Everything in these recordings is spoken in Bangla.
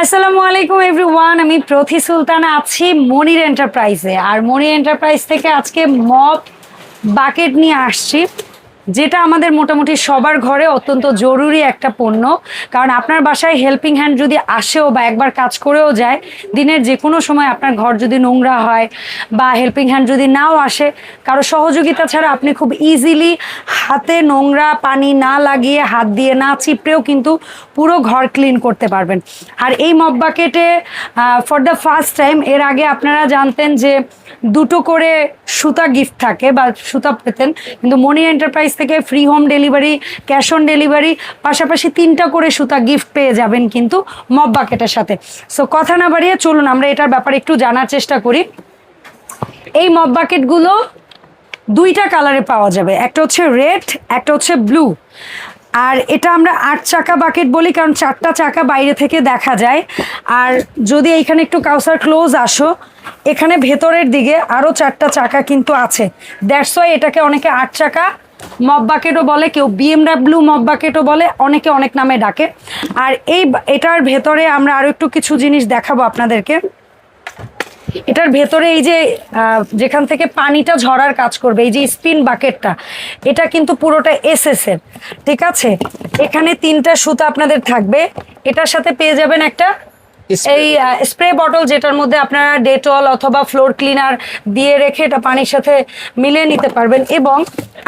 আসসালামু আলাইকুম এভরিওয়ান, আমি প্রথি সুলতান আছি মনির এন্টারপ্রাইজে। আর মনির এন্টারপ্রাইজ থেকে আজকে মপ বাকেট নিয়ে আসছি। যেটা আমাদের মোটামুটি সবার ঘরে অত্যন্ত জরুরি একটা পণ্য। কারণ আপনার বাসায় হেল্পিং হ্যান্ড যদি আসেও বা একবার কাজ করেও যায়, দিনের যে কোনো সময় আপনার ঘর যদি নোংরা হয় বা হেল্পিং হ্যান্ড যদি নাও আসে, কারও সহযোগিতা ছাড়া আপনি খুব ইজিলি হাতে নোংরা পানি না লাগিয়ে, হাত দিয়ে না চিপড়েও কিন্তু পুরো ঘর ক্লিন করতে পারবেন। আর এই মপ বাকেটে ফর দ্য ফার্স্ট টাইম এর আগে আপনারা জানতেন যে দুটো করে সুতা গিফট থাকে বা সুতা পেতেন। কিন্তু মনি এন্টারপ্রাইজ থেকে free home delivery cash on delivery পাশাপাশি তিনটা করে সুতা গিফট পেয়ে যাবেন কিন্তু মপ বাকেটের সাথে। সো কথা না বাড়িয়ে চলুন, আমরা এটার ব্যাপারে একটু জানার চেষ্টা করি। এই মপ বাকেটগুলো দুইটা কালারে পাওয়া যাবে, একটা হচ্ছে রেড একটা হচ্ছে ব্লু আর এটা আমরা আট চাকা বাকেট বলি, কারণ চারটা চাকা বাইরে থেকে দেখা যায়। আর যদি এইখানে একটু কাউসার ক্লোজ আসো, এখানে ভেতরের দিকে আরও চারটা চাকা কিন্তু আছে। দ্যাটস ওয়াই এটাকে অনেকে আট চাকা মব বাকেটও বলে, কেউ বিএমডাব্লিউ মব বাকেটও বলে, অনেকে অনেক নামে ডাকে। আর এই এটার ভেতরে আমরা আরও একটু কিছু জিনিস দেখাবো আপনাদেরকে। এটার ভেতরে এই যে যেখান থেকে পানিটা ঝরার কাজ করবে, এই যে স্পিন বাকেটটা, এটা কিন্তু পুরোটা এস এর ঠিক আছে? এখানে তিনটা সুতা আপনাদের থাকবে। এটার সাথে পেয়ে যাবেন একটা এই স্প্রে বটল যেটার মধ্যে আপনারা ডেটল অথবা ফ্লোর ক্লিনার দিয়ে রেখে এটা পানির সাথে মিলিয়ে নিতে পারবেন এবং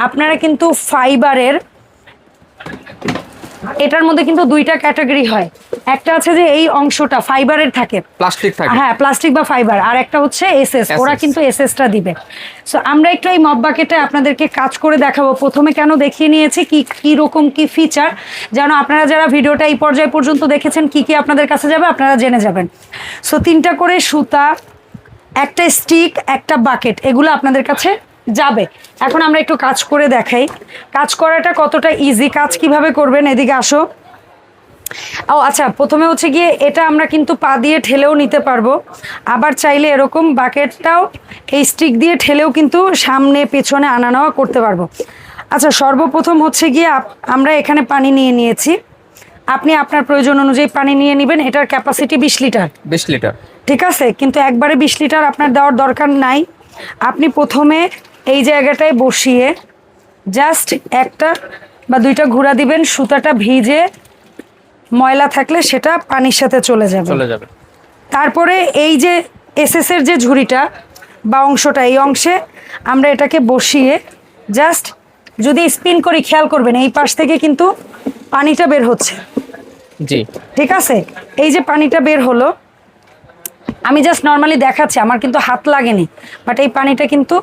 আপনারা কিন্তু ফাইবারের এটার মধ্যে কিন্তু দুইটা ক্যাটাগরি হয়। একটা আছে যে এই অংশটা ফাইবারের থাকে। প্লাস্টিক থাকে। হ্যাঁ প্লাস্টিক বা ফাইবার। আর একটা হচ্ছে এসএস। ওরা কিন্তু এসএসটা দিবে। সো আমরা একটু এই মব বাকেটে আপনাদেরকে কাজ করে দেখাবো। প্রথমে কেন দেখিয়ে নিয়েছি কি কি রকম কি ফিচার যেন আপনারা যারা ভিডিওটা এই পর্যায়ে পর্যন্ত দেখেছেন কি কি আপনাদের কাছে যাবে আপনারা জেনে যাবেন। সো তিনটা করে সুতা একটা স্টিক একটা বাকেট এগুলো আপনাদের কাছে যাবে। এখন আমরা একটু কাজ করে দেখাই। কাজ করাটা কতটা ইজি কাজ কীভাবে করবেন? এদিকে আসো। ও আচ্ছা প্রথমে হচ্ছে গিয়ে এটা আমরা কিন্তু পা দিয়ে ঠেলেও নিতে পারব। আবার চাইলে এরকম বাকেটটাও এই স্টিক দিয়ে ঠেলেও কিন্তু সামনে পেছনে আনা নেওয়া করতে পারব। আচ্ছা সর্বপ্রথম হচ্ছে গিয়ে আমরা এখানে পানি নিয়ে নিয়েছি। আপনি আপনার প্রয়োজন অনুযায়ী পানি নিয়ে নেবেন এটার ক্যাপাসিটি বিশ লিটার। বিশ লিটার। ঠিক আছে? কিন্তু একবারে বিশ লিটার আপনার দেওয়ার দরকার নাই। আপনি প্রথমে এই জায়গাটায় বসিয়ে জাস্ট একটা বা দুইটা ঘোরা দিবেন সুতাটা ভিজে ময়লা থাকলে সেটা পানির সাথে চলে যাবে। চলে যাবে। তারপরে এই যে এসএস এর যে ঝুড়িটা বা অংশটা এই অংশে আমরা এটাকে বসিয়ে জাস্ট যদি স্পিন করি খেয়াল করবেন এই পাশ থেকে কিন্তু পানিটা বের হচ্ছে। জি। ঠিক আছে? এই যে পানিটা বের হলো আমি জাস্ট নর্মালি দেখাচ্ছি আমার কিন্তু হাত লাগেনি বাট এই পানিটা কিন্তু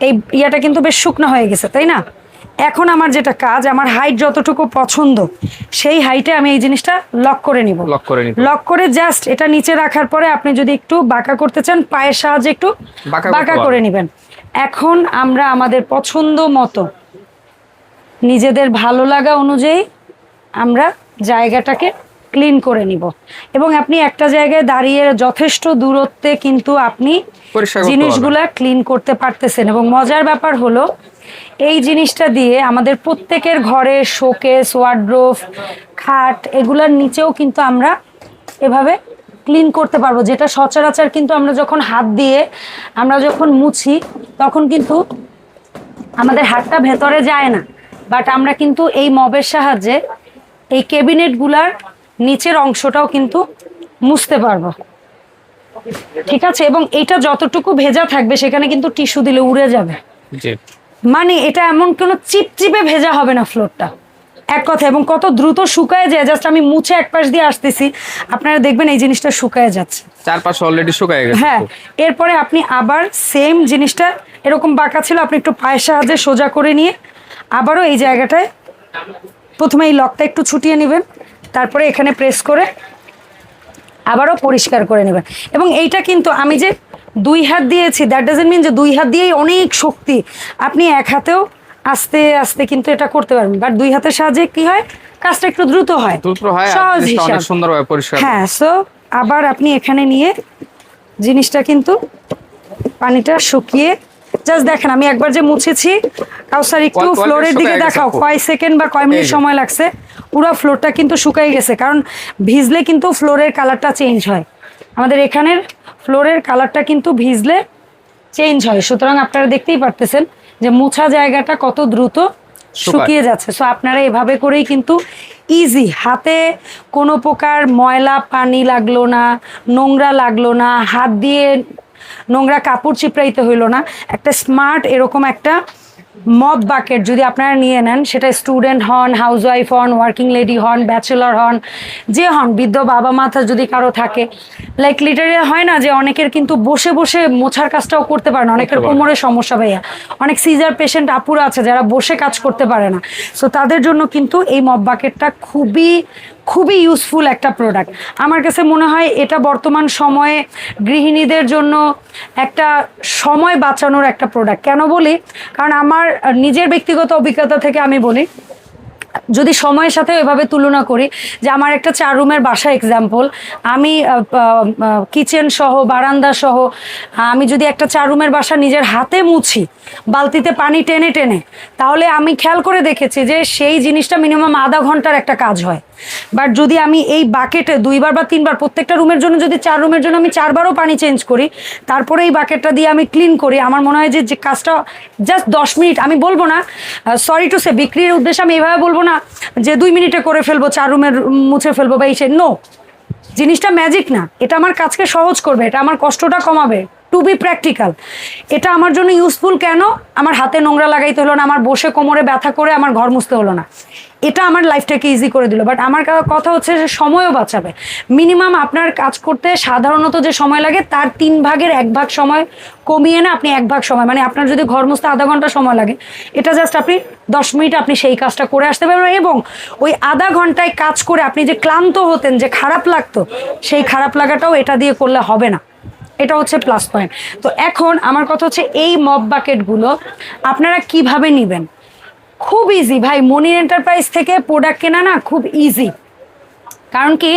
এই ইয়াটা কিন্তু বেশ শুকনো হয়ে গেছে তাই না? এখন আমার যেটা কাজ আমার হাইট যতটুকু পছন্দ সেই হাইটে আমি এই জিনিসটা লক করে নিব। লক করে নিতে লক করে জাস্ট এটা নিচে রাখার পরে আপনি যদি একটু বাঁকা করতে চান পায়ের সাহায্যে একটু বাঁকা। করে নেবেন। এখন আমরা আমাদের পছন্দ মতো নিজেদের ভালো লাগা অনুযায়ী আমরা জায়গাটাকে ক্লিন করে নিব। এবং আপনি একটা জায়গায় দাঁড়িয়ে যথেষ্ট দূরত্বে কিন্তু আপনি জিনিসগুলা ক্লিন করতে পারতেছেন। এবং মজার ব্যাপার হলো এই জিনিসটা দিয়ে আমাদের প্রত্যেকের ঘরে শোকেস ওয়ার্ড্রোফ খাট এগুলার নিচেও কিন্তু আমরা এভাবে ক্লিন করতে পারব, যেটা সচরাচর কিন্তু আমরা যখন হাত দিয়ে আমরা যখন মুছি, তখন কিন্তু আমাদের হাতটা ভেতরে যায় না। বাট আমরা কিন্তু এই মবের সাহায্যে এই ক্যাবিনেটগুলার নিচের অংশটাও কিন্তু মুছতে পারব। ঠিক আছে? এবং এটা যতটুকু ভেজা থাকবে, সেখানে কিন্তু টিস্যু দিলে উড়ে যাবে। মানে এটা এমন কোনো চিপচিপে ভেজা হবে না ফ্লোরটা। এক কথা এবং কত দ্রুত শুকায় যায় জাস্ট আমি মুছে এক পাশ দিয়ে আসতেছি। আপনারা দেখবেন এই জিনিসটা শুকায় যাচ্ছে। চারপাশে অলরেডি শুকায় গেছে হ্যাঁ এরপরে আপনি আবার সেম জিনিসটা এরকম বাঁকা ছিল আপনি একটু পায়ের সাহায্যে সোজা করে নিয়ে আবারও এই জায়গাটায় প্রথমে এই লকটা একটু ছুটিয়ে নেবেন তারপরে এখানে প্রেস করে আবারও পরিষ্কার করে নেবেন। এবং এইটা কিন্তু আমি যে দুই হাত দিয়েছি দ্যাট ডাজেন্ট মিন যে দুই হাত দিয়েই অনেক শক্তি। আপনি এক হাতেও আস্তে আস্তে কিন্তু এটা করতে পারবেন। বাট দুই হাতের সাহায্যে কি হয়? কাজটা একটু দ্রুত হয়। সহজ সুন্দরভাবে পরিষ্কার। হ্যাঁ সো আবার আপনি এখানে নিয়ে জিনিসটা কিন্তু পানিটা শুকিয়ে জাস্ট দেখেন আমি একবার যে মুছেছি কাউসার একটু ফ্লোরের দিকে দেখাও। কয় সেকেন্ড বা কয় মিনিট সময় লাগছে পুরো ফ্লোরটা কিন্তু শুকাই গেছে কারণ ভিজলে কিন্তু ফ্লোরের কালারটা চেঞ্জ হয়। আমাদের এখানের ফ্লোরের কালারটা কিন্তু ভিজলে চেঞ্জ হয়। সুতরাং আপনারা দেখতেই পারতেছেন যে মোছা জায়গাটা কত দ্রুত শুকিয়ে যাচ্ছে। সো আপনারা এভাবে করেই কিন্তু ইজি হাতে কোনো প্রকার ময়লা পানি লাগল না নোংরা লাগল না হাত দিয়ে নোংরা কাপড় চিপড়াইতে হইল না। একটা স্মার্ট এরকম একটা মব বাকেট যদি আপনারা নিয়ে নেন সেটা স্টুডেন্ট হন হাউসওয়াইফ হন ওয়ার্কিং লেডি হন ব্যাচেলর হন যে হন বৃদ্ধ বাবা মাথা যদি কারও থাকে লাইক লিটারে হয় না যে অনেকের কিন্তু বসে বসে মোছার কাজটাও করতে পারে না অনেকের। কোমরের সমস্যা ভাইয়া অনেক সিজার পেশেন্ট আপুরা আছে যারা বসে কাজ করতে পারে না সো তাদের জন্য কিন্তু এই মব বাকেটটা খুবই খুবই ইউজফুল একটা প্রোডাক্ট আমার কাছে মনে হয় এটা বর্তমান সময়ে গৃহিণীদের জন্য একটা সময় বাঁচানোর একটা প্রোডাক্ট কেন বলি? কারণ আমার নিজের ব্যক্তিগত অভিজ্ঞতা থেকে আমি বলি, যদি সময়ের সাথে এভাবে তুলনা করি যে আমার একটা চার রুমের বাসা এক্সাম্পল আমি কিচেন সহ, বারান্দা সহ, আমি যদি একটা চার রুমের বাসা নিজের হাতে মুছি, বালতিতে পানি টেনে টেনে, তাহলে আমি খেয়াল করে দেখেছি যে সেই জিনিসটা মিনিমাম আধা ঘণ্টার একটা কাজ হয়। বাট যদি আমি এই বাকেটে দুইবার বা তিনবার প্রত্যেকটা রুমের জন্য যদি চার রুমের জন্য আমি চারবারও পানি চেঞ্জ করি, তারপরে এই বাকেটটা দিয়ে আমি ক্লিন করি, আমার মনে হয় যে কাজটা জাস্ট দশ মিনিট, আমি বলব না সরি টু সে বিক্রির উদ্দেশ্যে আমি এভাবে বলব না যে দুই মিনিটে করে ফেলব, চার রুমের মুছে ফেলব বা এই সে নো জিনিসটা ম্যাজিক না। এটা আমার কাজকে সহজ করবে, এটা আমার কষ্টটা কমাবে টু বি প্র্যাকটিক্যাল এটা আমার জন্য ইউজফুল কেন? আমার হাতে নোংরা লাগাইতে হলো না, আমার বসে কোমরে ব্যথা করে আমার ঘর মুছতে হলো না। এটা আমার লাইফটাকে ইজি করে দিল। বাট আমার কথা হচ্ছে যে সময়ও বাঁচাবে। মিনিমাম আপনার কাজ করতে সাধারণত যে সময় লাগে, তার তিন ভাগের এক ভাগ সময় কমিয়ে না আপনি এক ভাগ সময় মানে আপনার যদি ঘর আধা ঘণ্টা সময় লাগে, এটা জাস্ট আপনি দশ মিনিট আপনি সেই কাজটা করে আসতে পারবেন। এবং ওই আধা ঘন্টায় কাজ করে আপনি যে ক্লান্ত হতেন, যে খারাপ লাগতো, সেই খারাপ লাগাটাও এটা দিয়ে করলে হবে না। এটা হচ্ছে প্লাস পয়েন্ট তো এখন আমার কথা হচ্ছে এই মব বাকেটগুলো আপনারা কীভাবে নেবেন? খুব ইজি ভাই মনির এন্টারপ্রাইজ থেকে প্রোডাক্ট কেনা না খুব ইজি কারণ কি?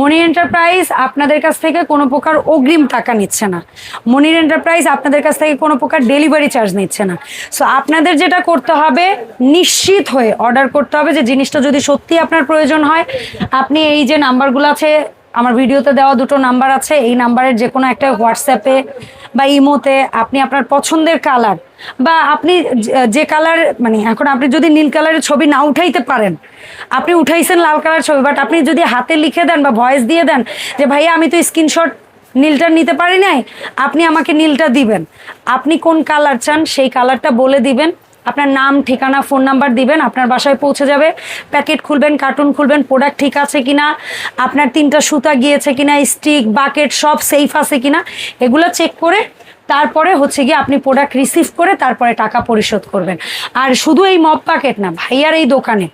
মনির এন্টারপ্রাইজ আপনাদের কাছ থেকে কোনো প্রকার অগ্রিম টাকা নিচ্ছে না। মনির এন্টারপ্রাইজ আপনাদের কাছ থেকে কোনো প্রকার ডেলিভারি চার্জ নিচ্ছে না। সো আপনাদের যেটা করতে হবে, নিশ্চিত হয়ে অর্ডার করতে হবে যে জিনিসটা যদি সত্যি আপনার প্রয়োজন হয়, আপনি এই যে নাম্বারগুলো আছে আমার ভিডিওতে দেওয়া দুটো নাম্বার আছে। এই নাম্বারের যে কোনো একটা হোয়াটসঅ্যাপে বা ইমোতে আপনি আপনার পছন্দের কালার বা আপনি যে- কালার মানে এখন আপনি যদি নীল কালারের ছবি না উঠাইতে পারেন, আপনি উঠাইছেন লাল কালার ছবি বাট আপনি যদি হাতে লিখে দেন বা ভয়েস দিয়ে দেন যে, ভাইয়া, আমি তো স্ক্রিনশট নীলটা নিতে পারি নাই, আপনি আমাকে নীলটা দিবেন। আপনি কোন কালার চান, সেই কালারটা বলে দিবেন। আপনার নাম, ঠিকানা ফোন নাম্বার দিবেন, আপনার বাসায় পৌঁছে যাবে। প্যাকেট খুলবেন কার্টুন খুলবেন প্রোডাক্ট ঠিক আছে কিনা, আপনার তিনটা সুতা গিয়েছে কিনা স্টিক বাকেট সব সেফ আছে কিনা, এগুলো চেক করে তারপরে হচ্ছে গিয়ে আপনি প্রোডাক্ট রিসিভ করে তারপরে টাকা পরিশোধ করবেন। আর শুধু এই মপ প্যাকেট না ভাইয়ার এই দোকানে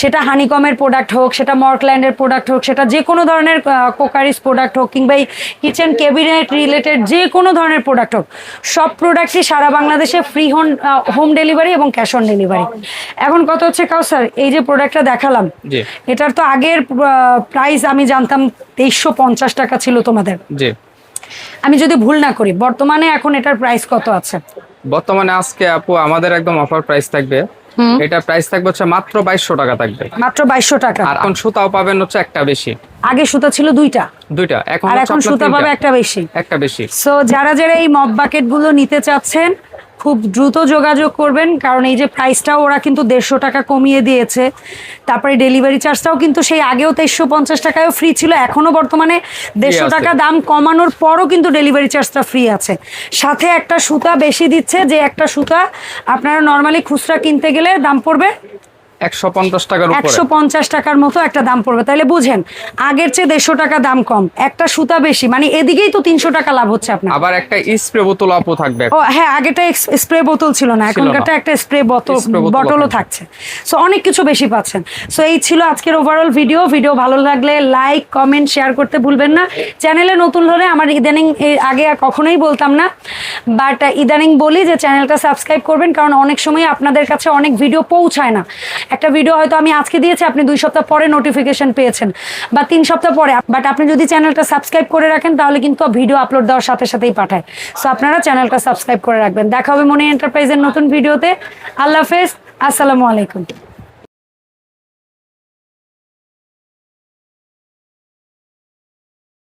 সেটা হানিকমের প্রোডাক্ট হোক সেটা মর্কল্যান্ডের প্রোডাক্ট হোক সেটা যে কোনো ধরনের কোকারিস প্রোডাক্ট হোক কিংবা এই কিচেন ক্যাবিনেট রিলেটেড যে কোনো ধরনের প্রোডাক্ট হোক সব প্রোডাক্টই সারা বাংলাদেশে ফ্রি হোম হোম ডেলিভারি এবং ক্যাশ অন ডেলিভারি এখন কত হচ্ছে কাউসার এই যে প্রোডাক্টটা দেখালাম এটার তো আগের প্রাইস আমি জানতাম তেইশশো পঞ্চাশ টাকা ছিল তোমাদের। আমি যদি ভুল না করি বর্তমানে এখন এটার প্রাইস কত আছে? বর্তমানে আজকে আপু আমাদের একদম অফার প্রাইস থাকবে। এটা প্রাইস থাকবে হচ্ছে মাত্র বাইশশো টাকা থাকবে। মাত্র বাইশশো টাকা। আর এখন সুতাও পাবেন হচ্ছে একটা বেশি। আগে সুতা ছিল দুইটা। দুইটা। এখন আর এখন সুতা পাবে একটা বেশি। একটা বেশি। সো যারা যারা এই মব বাকেটগুলো নিতে চাচ্ছেন খুব দ্রুত যোগাযোগ করবেন কারণ এই যে প্রাইসটাও ওরা কিন্তু দেড়শো টাকা কমিয়ে দিয়েছে। তারপরে ডেলিভারি চার্জটাও কিন্তু সেই আগেও তেইশশো পঞ্চাশ টাকায়ও ফ্রি ছিল এখনও বর্তমানে দেড়শো টাকা দাম কমানোর পরও কিন্তু ডেলিভারি চার্জটা ফ্রি আছে। সাথে একটা সুতা বেশি দিচ্ছে যে একটা সুতা আপনারা নর্মালি খুচরা কিনতে গেলে দাম পড়বে একশো পঞ্চাশ টাকার উপরে। একশো পঞ্চাশ টাকার মতো একটা দাম পড়বে। তাহলে বুঝেন আগের চেয়ে দেড়শো টাকা দাম কম। একটা সুতা বেশি মানে এদিকেই তো তিনশো টাকা লাভ হচ্ছে আপনার। আবার একটা স্প্রে বোতল আপু থাকবে। ও হ্যাঁ আগেটা স্প্রে বোতল ছিল না এখনকারটা একটা স্প্রে বোতল বটলও থাকছে। সো অনেক কিছু বেশি পাচ্ছেন। সো এই ছিল আজকের ওভারঅল ভিডিও ভিডিও ভালো লাগলে লাইক কমেন্ট শেয়ার করতে ভুলবেন না। চ্যানেলে নতুন হলে আমার ইদানিং আগে আর কখনোই বলতাম না। বাট ইদানিং বলি যে চ্যানেলটা সাবস্ক্রাইব করবেন কারণ অনেক সময় আপনাদের কাছে অনেক ভিডিও পৌঁছায় না। একটা ভিডিও হয়তো আমি আজকে দিয়েছি, আপনি দুই সপ্তাহ পরে নোটিফিকেশন পেয়েছেন বা তিন সপ্তাহ পরে। বাট আপনি যদি চ্যানেলটা সাবস্ক্রাইব করে রাখেন, তাহলে কিন্তু ভিডিও আপলোড দেওয়ার সাথে সাথেই পাঠায়। সো আপনারা চ্যানেলটা সাবস্ক্রাইব করে রাখবেন। দেখা হবে মনে এন্টারপ্রাইজের নতুন ভিডিওতে আল্লাহ হাফেজ। আসসালামু আলাইকুম।